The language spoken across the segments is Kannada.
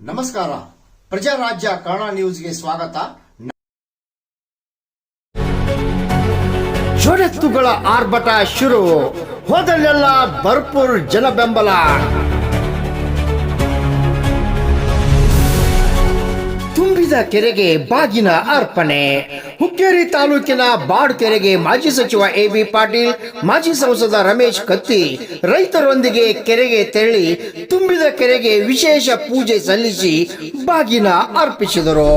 ನಮಸ್ಕಾರ. ಪ್ರಜಾರಾಜ್ಯ ಕನ್ನಡ ನ್ಯೂಸ್ಗೆ ಸ್ವಾಗತ. ಷರತ್ತುಗಳ ಆರ್ಭಟ ಶುರು. ಹೋದಲ್ಲೆಲ್ಲ ಭರ್ಪೂರ್ ಜನ ಬೆಂಬಲ. ಕೆರೆಗೆ ಬಾಗಿನ ಅರ್ಪಣೆ. ಹುಕ್ಕೇರಿ ತಾಲೂಕಿನ ಬಾಡ್ ಕೆರೆಗೆ ಮಾಜಿ ಸಚಿವ ಎ ಬಿ ಪಾಟೀಲ್, ಮಾಜಿ ಸಂಸದ ರಮೇಶ್ ಕತ್ತಿ ರೈತರೊಂದಿಗೆ ಕೆರೆಗೆ ತೆರಳಿ ತುಂಬಿದ ಕೆರೆಗೆ ವಿಶೇಷ ಪೂಜೆ ಸಲ್ಲಿಸಿ ಬಾಗಿನ ಅರ್ಪಿಸಿದರು.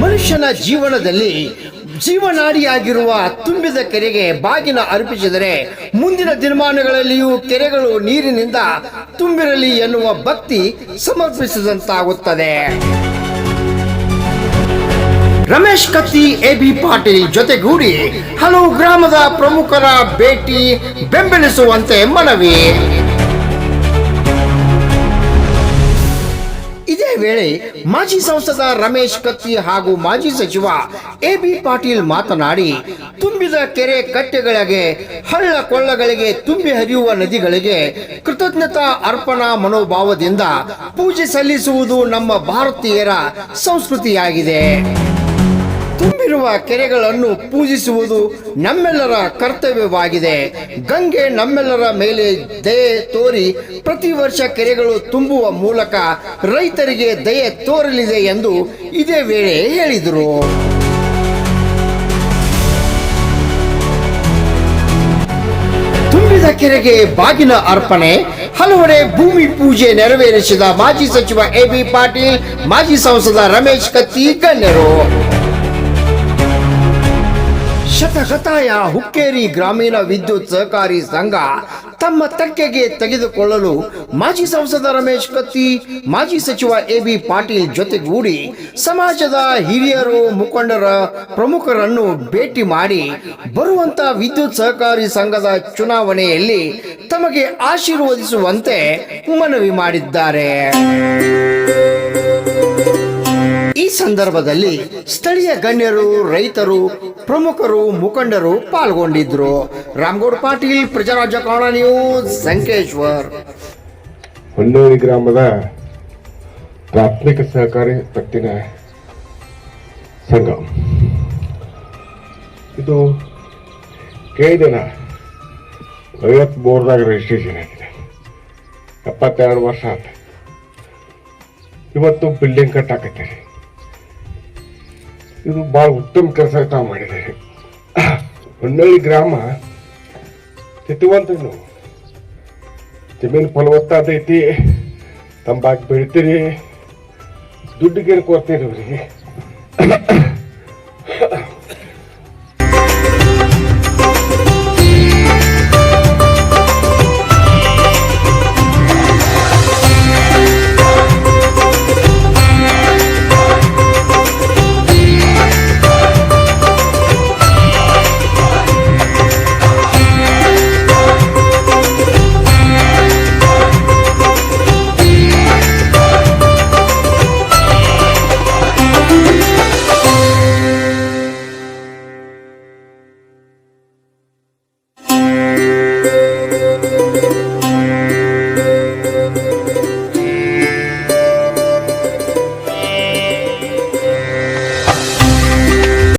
ಮನುಷ್ಯನ ಜೀವನದಲ್ಲಿ ಜೀವನಾಡಿಯಾಗಿರುವ ತುಂಬಿದ ಕೆರೆಗೆ ಬಾಗಿನ ಅರ್ಪಿಸಿದರೆ ಮುಂದಿನ ದಿನಮಾನಗಳಲ್ಲಿಯೂ ಕೆರೆಗಳು ನೀರಿನಿಂದ ತುಂಬಿರಲಿ ಎನ್ನುವ ಭಕ್ತಿ ಸಮರ್ಪಿಸಿದಂತಾಗುತ್ತದೆ. ರಮೇಶ್ ಕತ್ತಿ ಎಬಿ ಪಾಟೀಲ್ ಜೊತೆಗೂಡಿ ಹಲವು ಗ್ರಾಮದ ಪ್ರಮುಖರ ಭೇಟಿ ಬೆಂಬಲಿಸುವಂತೆ ಮನವಿ. ವೇಳೆ ಮಾಜಿ ಸಂಸದ ರಮೇಶ್ ಕತ್ತಿ ಹಾಗೂ ಮಾಜಿ ಸಚಿವ ಎ ಬಿ ಪಾಟೀಲ್ ಮಾತನಾಡಿ, ತುಂಬಿದ ಕೆರೆ ಕಟ್ಟೆಗಳಿಗೆ, ಹಳ್ಳ ಕೊಳ್ಳಗಳಿಗೆ ತುಂಬಿ ಹರಿಯುವ ನದಿಗಳಿಗೆ ಕೃತಜ್ಞತಾ ಅರ್ಪಣಾ ಮನೋಭಾವದಿಂದ ಪೂಜೆ ಸಲ್ಲಿಸುವುದು ನಮ್ಮ ಭಾರತೀಯರ ಸಂಸ್ಕೃತಿಯಾಗಿದೆ. ತುಂಬಿರುವ ಕೆರೆಗಳನ್ನು ಪೂಜಿಸುವುದು ನಮ್ಮೆಲ್ಲರ ಕರ್ತವ್ಯವಾಗಿದೆ. ಗಂಗೆ ನಮ್ಮೆಲ್ಲರ ಮೇಲೆ ದಯೆ ತೋರಿ ಪ್ರತಿ ವರ್ಷ ಕೆರೆಗಳು ತುಂಬುವ ಮೂಲಕ ರೈತರಿಗೆ ದಯೆ ತೋರಲಿದೆ ಎಂದು ಇದೇ ವೇಳೆ ಹೇಳಿದರು. ತುಂಬಿದ ಕೆರೆಗೆ ಬಾಗಿನ ಅರ್ಪಣೆ, ಹಲವೆಡೆ ಭೂಮಿ ಪೂಜೆ ನೆರವೇರಿಸಿದ ಮಾಜಿ ಸಚಿವ ಎ ಬಿ ಪಾಟೀಲ್, ಮಾಜಿ ಸಂಸದ ರಮೇಶ್ ಕತ್ತಿ ಗಣ್ಯರು. ಶತಶತಾಯ ಹುಕ್ಕೇರಿ ಗ್ರಾಮೀಣ ವಿದ್ಯುತ್ ಸಹಕಾರಿ ಸಂಘ ತಮ್ಮ ತಕ್ಕೆಗೆ ತೆಗೆದುಕೊಳ್ಳಲು ಮಾಜಿ ಸಂಸದ ರಮೇಶ್ ಕತ್ತಿ, ಮಾಜಿ ಸಚಿವ ಎ ಬಿ ಪಾಟೀಲ್ ಜೊತೆಗೂಡಿ ಸಮಾಜದ ಹಿರಿಯರು, ಮುಖಂಡರ ಪ್ರಮುಖರನ್ನು ಭೇಟಿ ಮಾಡಿ ಬರುವಂತ ವಿದ್ಯುತ್ ಸಹಕಾರಿ ಸಂಘದ ಚುನಾವಣೆಯಲ್ಲಿ ತಮಗೆ ಆಶೀರ್ವದಿಸುವಂತೆ ಮನವಿ ಮಾಡಿದ್ದಾರೆ. ಸಂದರ್ಭದಲ್ಲಿ ಸ್ಥಳೀಯ ಗಣ್ಯರು, ರೈತರು, ಪ್ರಮುಖರು, ಮುಖಂಡರು ಪಾಲ್ಗೊಂಡಿದ್ರು. ರಾಮಗೌಡ ಪಾಟೀಲ್ ಪ್ರಜಾರಾಜ್ಯ ಕನ್ನಡ ನ್ಯೂಸ್, ಸಂಕೇಶ್ವರ್. ಹೊನ್ನೂರಿ ಗ್ರಾಮದ ಪ್ರಾಥಮಿಕ ಸಹಕಾರಿ ಪತ್ತಿನ ಸಂಘ. ಇದು ಕೈದಿನ ಐವತ್ತು ಬೋರ್ದಾಗ ರಿಜಿಸ್ಟ್ರೇಷನ್ ಆಗಿದೆ. ಎಪ್ಪತ್ತೆರಡು ವರ್ಷ ಆತ ಇವತ್ತು ಬಿಲ್ಡಿಂಗ್ ಕಟ್ಟಾಕತ್ತೀರಿ. ಇದು ಭಾಳ ಉತ್ತಮ ಕೆಲಸ ತಾವು ಮಾಡಿದ್ದೀರಿ ಹೊನ್ನಳ್ಳಿ ಗ್ರಾಮ ತಿತ್ತುವಂತ ನೀವು ಜಮೀನು ಫಲವತ್ತಾದೈತಿ ತಂಬಾಕು ಬೆಳಿತೀರಿ, ದುಡ್ಡಿಗೇನು ಕೊಡ್ತೀರಿ ಅವ್ರಿಗೆ